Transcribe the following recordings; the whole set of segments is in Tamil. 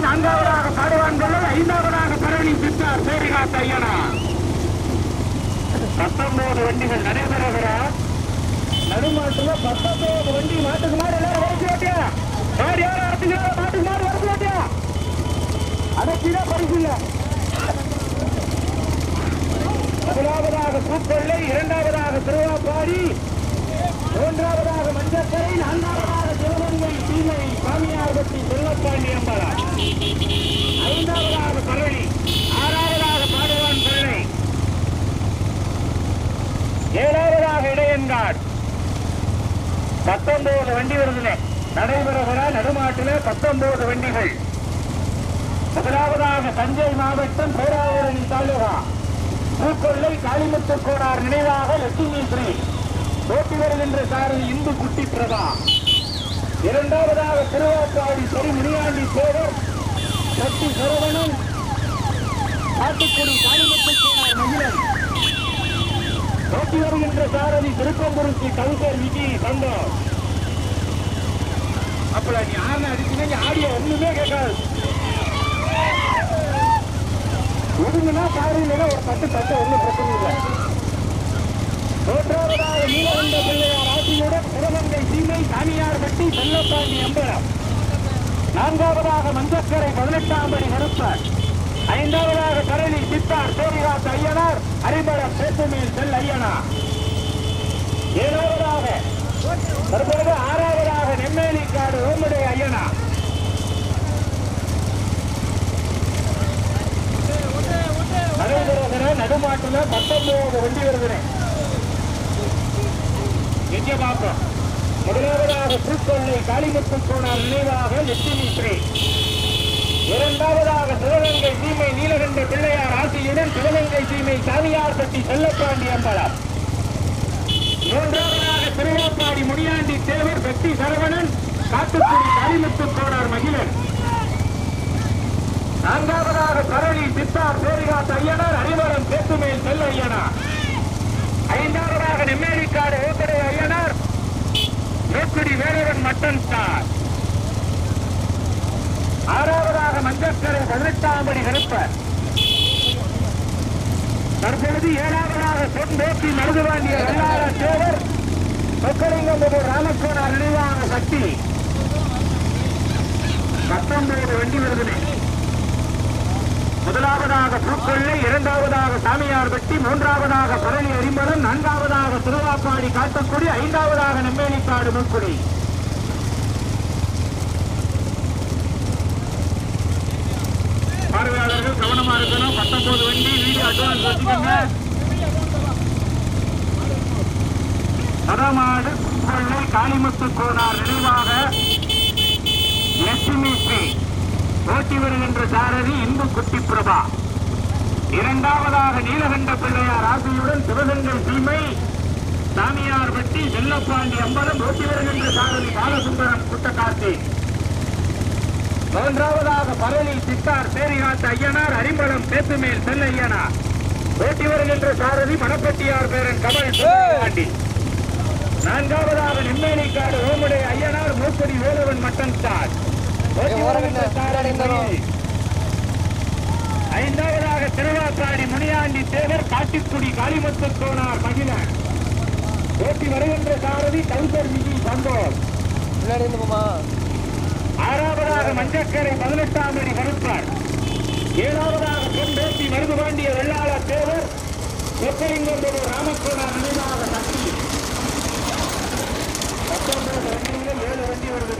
நான்காவதாக பாடுவான் கொள்ளை ஐந்தாவதாக பரணி பெற்றார் சேரிகாத்த ஐயனா. பத்தொன்பது வண்டிகள் நடைபெறுகிறார் நடுமாட்டுல பத்தொன்பது வண்டி மாட்டுக்கு மாடு எல்லாரும் வரைச்சு ஓட்டியா மாடு யாரும் அரைச்சுக்கிறா மாட்டுக்கு மாடு வரைச்சு ஓட்டியா அடைச்சிதான் பரிசு முதலாவதாக பூப்பள்ளை இரண்டாவதாக திருவாப்பாடி மூன்றாவதாக மஞ்சக்கரை நான்காவதாக சிவகங்கை சீமை சாமியார்பட்டி செல்லப்பாண்டி அம்பாளா ஐந்தாவதாக பரணி ஆறாவதாக பாடுவான் பரணி. ஏழாவதாக இடையன்காடு பத்தொன்பது வண்டி வருதுல நடைபெறுகிற நடுமாட்டில பத்தொன்பது வண்டிகள். முதலாவதாக தஞ்சை மாவட்டம் பேராவூரணி தாலுகா. பூக்கொள்ளை காளிமுத்து கோடார் நினைவாக லட்சுமி ஸ்ரீ ஓட்டி வருகின்ற சாரதி இந்து குட்டி பிரதான் இரண்டாவதாக திருவாப்பாடி சரி முனியாண்டி சேவர் சக்தி சரவணன் காட்டுக்குடி காளிமுத்து கோடார் மகிழன் போட்டி வருகின்ற சாரதி திருப்பம்புருத்தி கவுசர் விஜி சந்தோஷ் அப்பல நீ ஆன அடிச்சுனா ஆடியோ ஒண்ணுமே கேட்காது. ஒதுங்குனா சாரியில ஒரு பத்து பத்து ஒண்ணும் பிரச்சனை இல்லை. மூன்றாவதாக பிள்ளையார் ஆட்சியுடன் சிவகங்கை சீமை சாமியார் செல்லப்பாண்டி அம்பலம் நான்காவதாக மஞ்சக்கரை பதினெட்டாம் படி நடுப்பர் ஐந்தாவதாக கரணி சித்தார் சோரிகாத் ஐயனார் அரிமளம் சேத்துமேல் செல் ஐயனார் ஏழாவதாக தற்போது ஆறாவதாக நெம்மேலிக்காடு ஓமுடைய ஐயனார் நடைபெறுகிற நடுமாட்டுல பத்தொன்பது வண்டி வருகிறேன் எங்க பார்ப்போம் முதலாவதாக பூக்கொள்ளை காளிமுத்து போனார் நினைவாக லட்சுமி ஸ்ரீ இரண்டாவதாக சிவகங்கை சீமை நீலகண்ட பிள்ளையார் ஆசியுடன் சிவகங்கை சீமை சாமியார் பட்டி செல்லப்பாண்டி அம்பலம். மூன்றாவதாக திருவாப்பாடி முனியாண்டி தேவர் வெட்டி சரவணன் காட்டுக்குடி காளிமுத்து கோடார் மகிழன். நான்காவதாக கரளி சித்தார் சேரிகாத் ஐயனார் அரிவரம் சேத்துமேல் செல் ஐயனார் ஐந்தாவதாக நெம்மேரிக்காடு மேற்குடி வேலவன் மட்டன் ஸ்டார். ஆறாவதாக மஞ்சக்கரை பதினெட்டாம் படி கருப்பர் தற்பொழுது ஏழாவதாக பொன் நோக்கி பொன்னோக்கி மருதுவாண்டிய வெள்ளார தேவர் சொக்கலிங்கம்பது ராமக்கோனார் நினைவான சக்தி. பத்தொன்பது வண்டி விருதுனை. முதலாவதாக பூக்கொள்ளை இரண்டாவதாக சாமியார்பட்டி மூன்றாவதாக பரணி அரிமளம் நான்காவதாக திருவாப்பாடி காட்டக்குடி ஐந்தாவதாக நெம்மேலிக்காடு மூக்குடி. பார்வையாளர்கள் கவனமா இருக்கணும். பத்தொன்பது வண்டி வீடியோ அட்வான்ஸ் வச்சுக்கோங்க. வடமாடு பூக்கொள்ளை காளிமுத்து கோனார் நினைவாக லட்சுமி ஓட்டி வருகின்ற சாரதி இந்து குட்டி பிரபா. இரண்டாவதாக நீலகண்ட பிள்ளையார் ஆசையுடன் சிவகங்கை சீமை சாமியார் வெட்டி செல்லப்பாண்டி அம்பலம் ஓட்டி வருகின்ற சாரதி பாலசுந்தரம் குட்டக்கார்த்தி. மூன்றாவதாக பழனி சித்தார் சேரிகாத்த ஐயனார் அரிம்பலம் சேத்துமேல் செல்லையனார் ஓட்டி வருகின்ற சாரதி மணப்பட்டியார் பேரன் கமல் பாண்டி நான்காவதாக நெம்மேலிக்காடு ஓமுடைய ஐயனார் மூப்படி வேலவன் மட்டன் ஸ்டார் ஐந்தாவதாக திருவாக்காடி முனியாண்டி தேவர் காட்டிக்குடி காளிமுத்து கோனார் மகிழன் ஓட்டி வருகின்ற சாரதி கவுசர் விஜி சந்தோஷ். ஆறாவதாக மஞ்சக்கரை பதினெட்டாம் அடி கருப்பார். ஏழாவதாக பொன்பேசி மருதுபாண்டிய வெள்ளாளர் தேவர் சொக்கலிங்கத்தோடு ராமக்கோணா நினைவாக சக்தி பத்தொன்பது ஏழு வண்டி வருது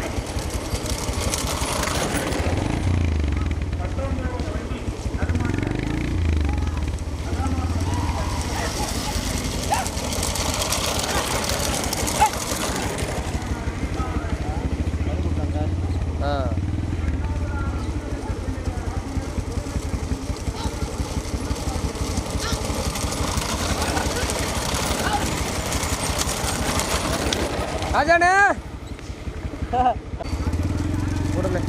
ராஜாண்ணே. உடனே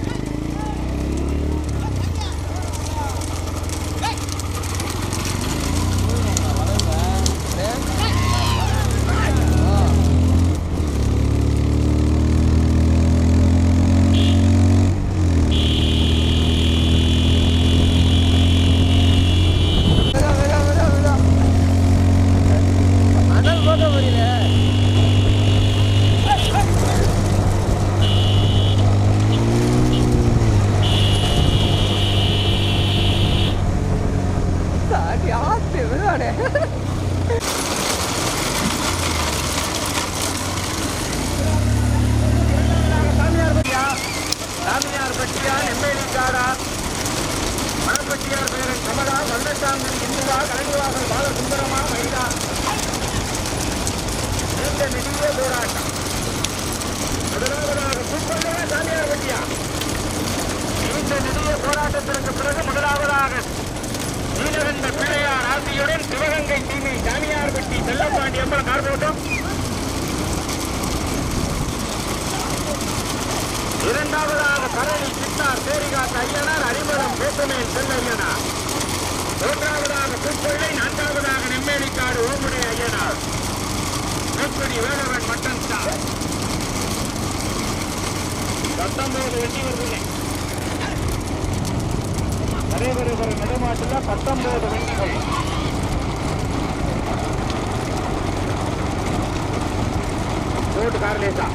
அனல் போக முடியல சாடி ஆத்து விடுவானே சாமியார் பட்டியா சாமியார் பட்டியா நெம்மேலி காடா மணப்பட்டியார் பேரன் கமலா வல்லசாமி இந்துவா கலைவாசல் பாலசுந்தரமா மயிலா நீண்ட நெடிய போராட்டம் முதலாவதாக கூப்பள்ளா சாமியார் பட்டியா நீண்ட நெடிய போராட்டத்திற்கு பிறகு முதலாவதாக நீலகண்ட பிள்ளையார் ஆசியுடன் சிவகங்கை தீமை சாமியார் பட்டி செல்லப்பாண்டி அம்பலம் கார்போட்டம் இரண்டாவதாக பரணி சித்தார் சேரிகாத்த ஐயனார் அறிமுகம் பேசுமேல் செல்லையனார் மூன்றாவதாக புப்பள்ளை நான்காவதாக நெம்மேலிக்காடு ஓமுடைய ஐயனார் நெப்படி வேடவன் மட்டன் ஸ்டார். பத்தொன்பது வெற்றி வருதில்லை நடைபெறுகிற நடுமாட்டில் பத்தொன்பது வெட்டிகள் ரோடு கார்லேசா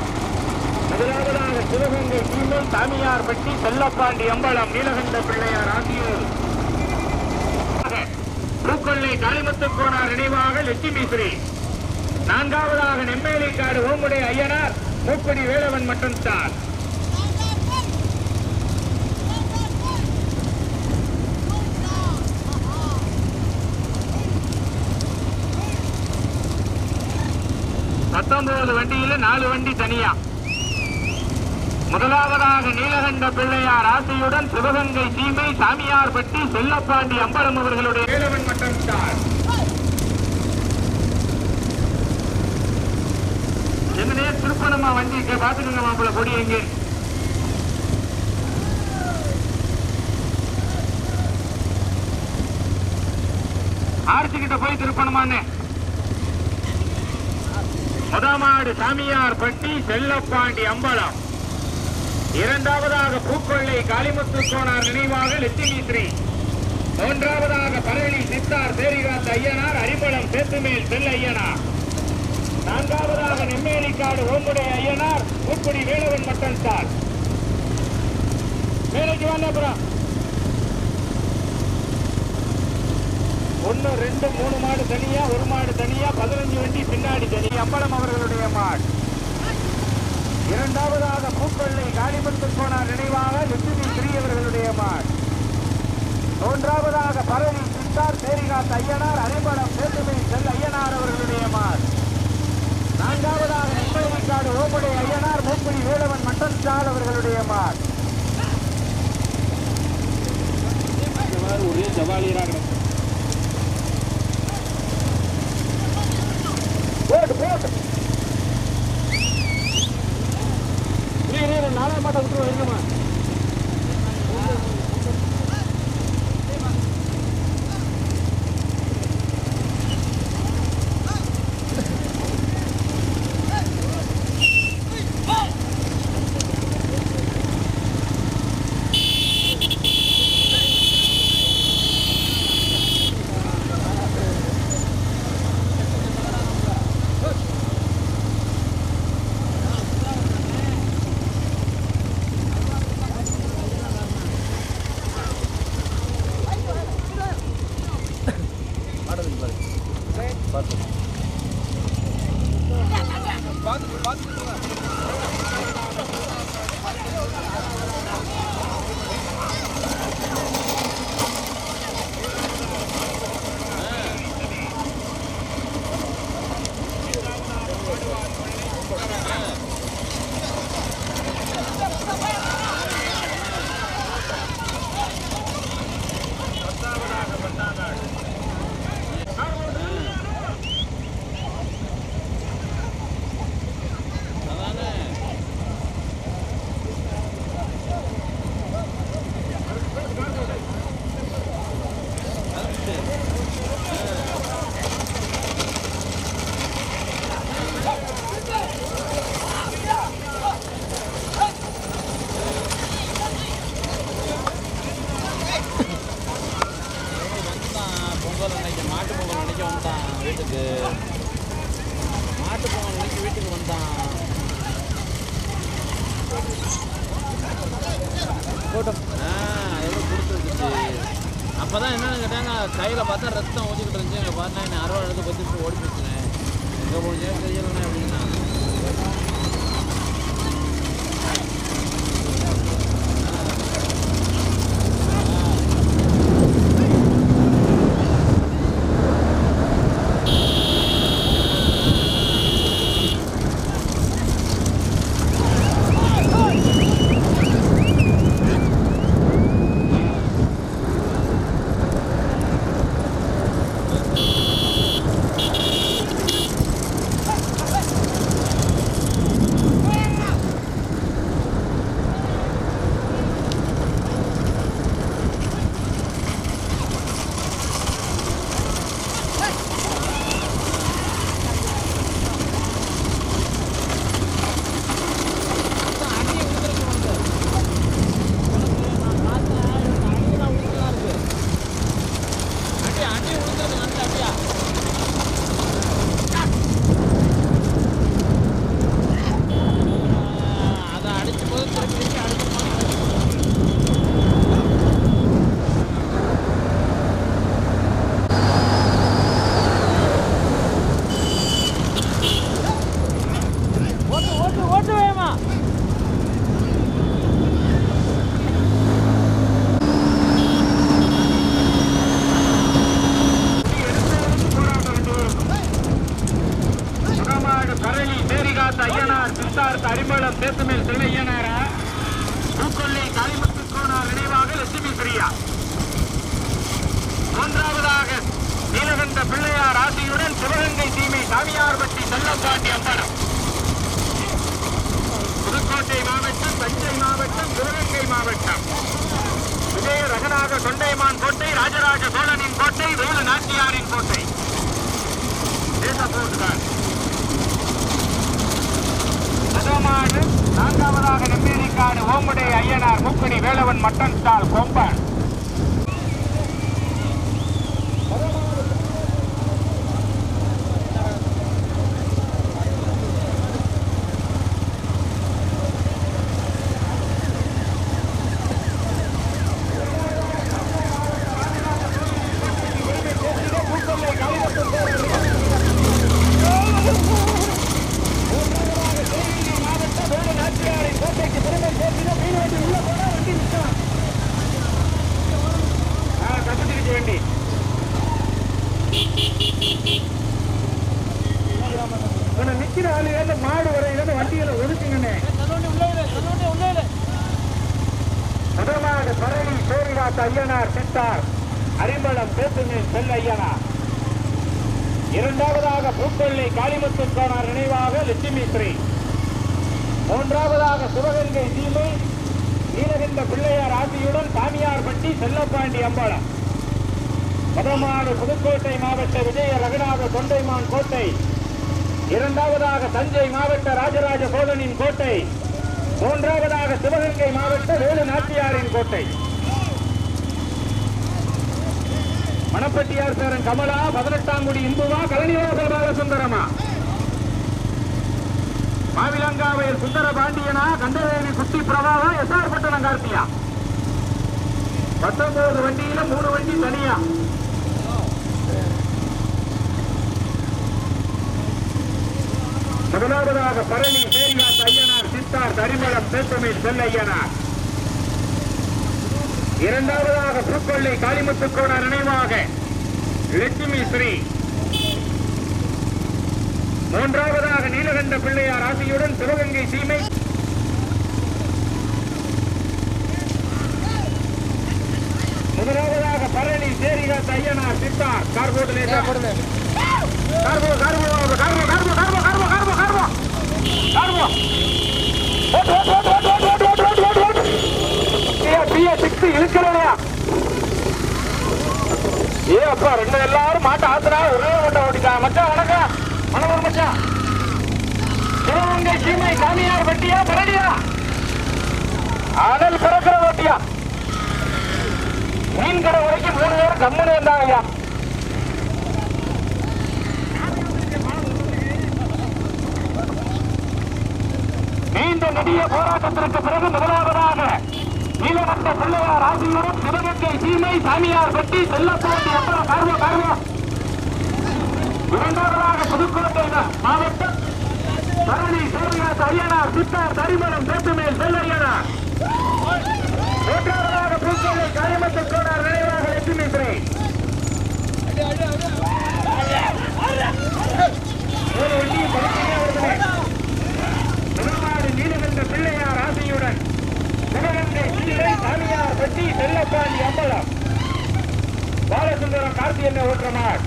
முதலாவதாக சிவகங்கை சீமன் சாமியார் பட்டி செல்லப்பாண்டி அம்பலம் நீலகண்ட பிள்ளையார் ஆகியோர். பூக்கொள்ளை காளிமுத்து கோனார் நினைவாக லட்சுமி ஸ்ரீ நான்காவதாக நெம்மேலிக்காடு ஓமுடை ஐயனார் மூப்படி வேலவன் மட்டும் சார். பத்தொன்பது வண்டியில நாலு வண்டி தனியா. முதலாவதாக நீலகண்ட பிள்ளையார் ஆசையுடன் சிவகங்கை சீமை சாமியார்பட்டி செல்லப்பாண்டி அம்பலம் அவர்களுடைய வேலவன் மட்டம் என்னனே திருப்பணமா வண்டி இங்க பாத்துக்கோங்க மாப்பிள்ள கொடி எங்க? ஆர்ச்சி கிட்ட போய் திருப்பணமான்னு முதமாடு சாமியார் பட்டி செல்லப்பாண்டி அம்பலம். இரண்டாவதாக பூக்கொள்ளை காளிமுத்து சோனார் நினைவாக லட்சுமிஸ்ரீ மூன்றாவதாக பரளி சித்தார் சேரிகாத்த ஐயனார் அரிமளம் சேத்துமேல் செல் ஐயனார். நான்காவதாக நெம்மேலிக்காடு ஓம்புடை ஐயனார் பூக்குடி வேலவன் மட்டன் சார் வேலைக்கு வந்தபுரம் ஒன்று ரெண்டு மூணு மாடு தனியா ஒரு மாடு தனியா பதினஞ்சு வண்டி பின்னாடி தனி அம்பலம் அவர்களுடைய மாடு. இரண்டாவதாக பூக்கொள்ளை காளிமுத்து போனார் நினைவாக லட்சுமி ஸ்ரீ அவர்களுடைய மாடு மூன்றாவதாக பரவி சித்தார் சேரிகாத் ஐயனார் அரைபடம் சேத்துமை செல் ஐயனார் அவர்களுடைய மாடு நான்காவதாக நெம்மதிக்காடு ஓமுடை ஐயனார் மூக்குடி வேலவன் மட்டன் சால் அவர்களுடைய மாடு ஒரே ஜவாலியராக போட்டு போட்டு நாளை மாட்டை விட்டு வைங்கம்மா வீட்டுக்கு மாட்டு பொங்கல் அன்னைக்கு வீட்டுக்கு வந்தான். ஆ ஏதோ கொடுத்துருந்துச்சு. அப்போ தான் என்னன்னு கேட்டாங்க கையில் பார்த்தா ரத்தம் ஊற்றிக்கிட்டு இருந்துச்சு. எங்கள் பார்த்தா என்ன அறுபது எடுத்து பத்து ஓடி போச்சுனேன். எங்கே போச்சு தெரியலண்ணே அப்படின்னா அதை அடிச்சு போது திருப்பி திருப்பி அடிச்சு ஓட்டு ஓட்டு ஓட்டு வேமா சுகமாடு பரளி சேரிகாத்த ஐயனார் சித்தார்த்த அரிமளம் பேசுமேல் திருநையனாரா பூக்கொல்லி காளிமுத்து கோனார் நினைவாக லட்சுமி பிரியா மூன்றாவதாக நீலகண்ட பிள்ளையார் ஆசியுடன் சிவகங்கை தீமை சாமியார்பட்டி செல்லப்பாண்டி அம்பலம். புதுக்கோட்டை மாவட்டம் தஞ்சை மாவட்டம் சிவகங்கை மாவட்டம். விஜய ரகநாத தொண்டைமான் கோட்டை ராஜராஜ சோழனின் கோட்டை வேலு நாட்டியாரின் கோட்டை. தேச போட்டுதான் நான்காவதாக நெம்மேரிக்காடு ஓம்புடை ஐயனார் மூக்குடி வேலவன் மட்டன் ஸ்டால் கொம்பன் வண்டி நிக்கிற ஆளு மாடு வரையில வண்டிகளை ஒதுக்குங்கண்ணே முதலாவது பரவி சோரிநாத் ஐயனார் சித்தார் அரிம்பளம் பேசுமே செல் இரண்டாவதாக பூக்கொள்ளை காளிமுத்து கோனார் நினைவாக லட்சுமி ஸ்ரீ மூன்றாவதாக சிவகங்கை தீமை நீலகண்ட பிள்ளையார் ஆசியுடன் சாமியார்பட்டி செல்லப்பாண்டி அம்பலம் முதலாவது புதுக்கோட்டை மாவட்ட விஜய ரகுநாத தொண்டைமான் கோட்டை. இரண்டாவதாக தஞ்சை மாவட்ட ராஜராஜ சோழனின் கோட்டை. மூன்றாவதாக சிவகங்கை மாவட்ட வேலு நாச்சியாரின் கோட்டை. மணப்பட்டியார் சேரன் கமலா பதினெட்டாங்குடி இந்துவா கலனிவாசல் பாலசுந்தரமா? மாவிலங்காவையில் சுந்தர பாண்டியனா கண்டவேலி குட்டி பிரபாவா எஸ்ஆர் பட்டணம் கார்த்தியா பத்தொன்பது வண்டியில மூணு வண்டி தனியா? முதலாவதாக பரணி சேரியாத் ஐயனார் சித்தார் தரிமளம் பேசுமில் செல்லையனார். இரண்டாவதாக பூக்கொள்ளை காளிமுத்துக்கோட நினைவாக லட்சுமி ஸ்ரீ. மூன்றாவதாக நீலகண்ட பிள்ளையார் ஆசையுடன் சிவகங்கை சீமை. முதலாவதாக பரணி சேரிகா தையனா சித்தா கார்போர்டு கார்போ கார்போ கார்போ ஏ அப்பா ரெண்டு எல்லாரும் மாட்ட ஆத்துறா ஒரே ஓட்ட ஓடிக்கா மச்சான் வணக்கம். வணக்கம் மச்சான். சிவகங்கை சீமை சாமியார் வெட்டியா பரடியா? அனல் பிறக்கிற ஓட்டியா மீன் கடை வரைக்கும் மூணு பேரும் கம்முன்னு வந்தாங்க ஐயா நீண்ட நெடிய போராட்டத்திற்கு பிறகு முதலாவதாக நீலமன்ற பிள்ளையார் ஆசிரியரும் கே சீமை சாமியார் பட்டி செல்லப்போட்டி எப்பறம் காரணம் காரணம் இரண்டாவதாக புதுக்கோட்டை மாவட்டம் பரணி சேவையாத் ஐயனார் சித்தார் தரிமலம் தேட்டுமேல் செல்லையனா மூன்றாவதாக புதுக்கோட்டை காரியமத்தில் கோடார் நினைவாக வெற்றி நிற்கிறேன் நீலகண்ட பிள்ளையார் ஆசையுடன் சிவகங்கை சீலை சாமியார் பட்டி அம்பலம். பாலசுந்தரம் கார்த்தியன் ஓட்டமார்.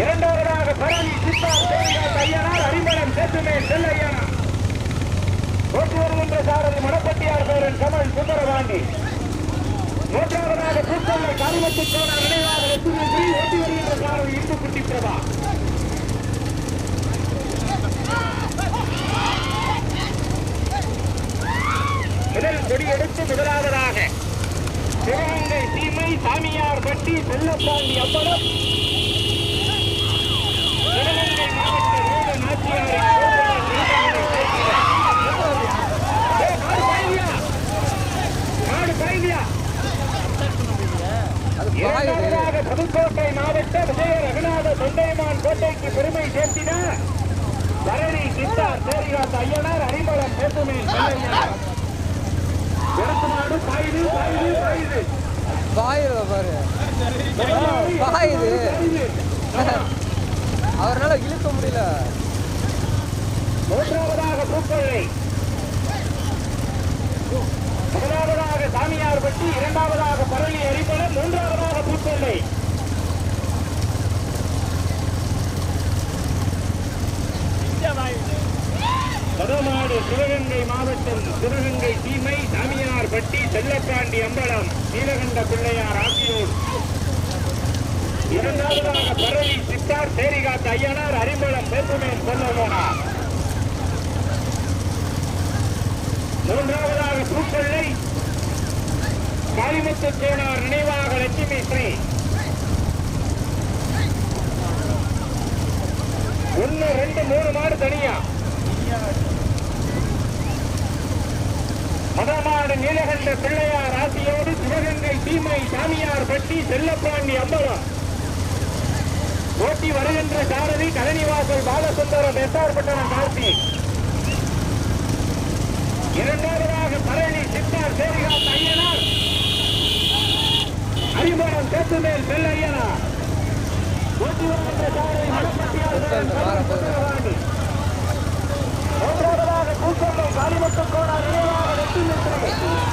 இரண்டாவதாக பரணி சித்தா கோயிலால் ஐயனார் அறிமளம் சேத்துமே செல்லையனா. நூற்றி ஒருமன்ற சாரதி மணப்பட்டியார் பேரன் கமல் சுந்தரபாண்டி. மூன்றாவதாக கூட்டங்கள் கருவத்து போன நினைவாக வெற்றி ஒட்டி வருகின்ற சாரதி இந்துக்குட்டி பிரபா. முதல் கொடியெடுத்து முதலாவதாக சிவகங்கை சீமை சாமியார் பட்டி செல்லப்பாண்டி அப்படம். சிவகங்கை மாவட்ட ரோட இரண்டாவதாக புதுக்கோட்டை மாவட்ட விஜய ரகுநாத தொண்டைமான் கோட்டைக்கு பெருமை சேர்த்திட பரணி சித்தார் சேரிகாத் ஐயனார் அரிமளம் பேசுமே பாயுது பாரு. பாயுது அவரால இழுக்க முடியல. மூன்றாவதாக பூக்கொள்ளை முதலாவதாக சாமியார் பட்டி இரண்டாவதாக பரளி அரிமளம் மூன்றாவதாக பூக்கொள்ளை வடமாடு சிவகங்கை மாவட்டம் சிவகங்கை சீமை சாமியார் பட்டி செல்லப்பாண்டி அம்பலம் நீலகண்ட பிள்ளையார் ஆகியோர் இரண்டாவதாக பரவி சித்தார் சேரிகாத் ஐயனார் அரிம்பளம் பேசுமேன் சொல்லமோனார் மூன்றாவதாக பூக்கொள்ளை காளிமுத்து சேனார் நினைவாக லட்சுமி ஸ்ரீ. ஒன்னு ரெண்டு மூணு மாடு தனியா? மதமாடு நீலகண்ட பிள்ளையார் ஆசியோடு சிவகங்கை சீமை சாமியார் பட்டி செல்லப்பாண்டி அம்பலம். ஓட்டி வருகின்ற சாரதி கழனிவாசல் பாலசுந்தரம் எஸ்ஆர் கார்த்தி இரண்டாவதாக பரணி சித்தார் சேரிகாத் ஐயனார். அறிமுகம் சேத்துமேல் செல்ல ஐயனார் ஓட்டி வருகின்ற சாரதி மடப்பட்டியார் சுந்தரவாண்டி. பூக்கொண்டை காளிமத்து கோடா நினைவாக வெட்டி நிற்கிறேன்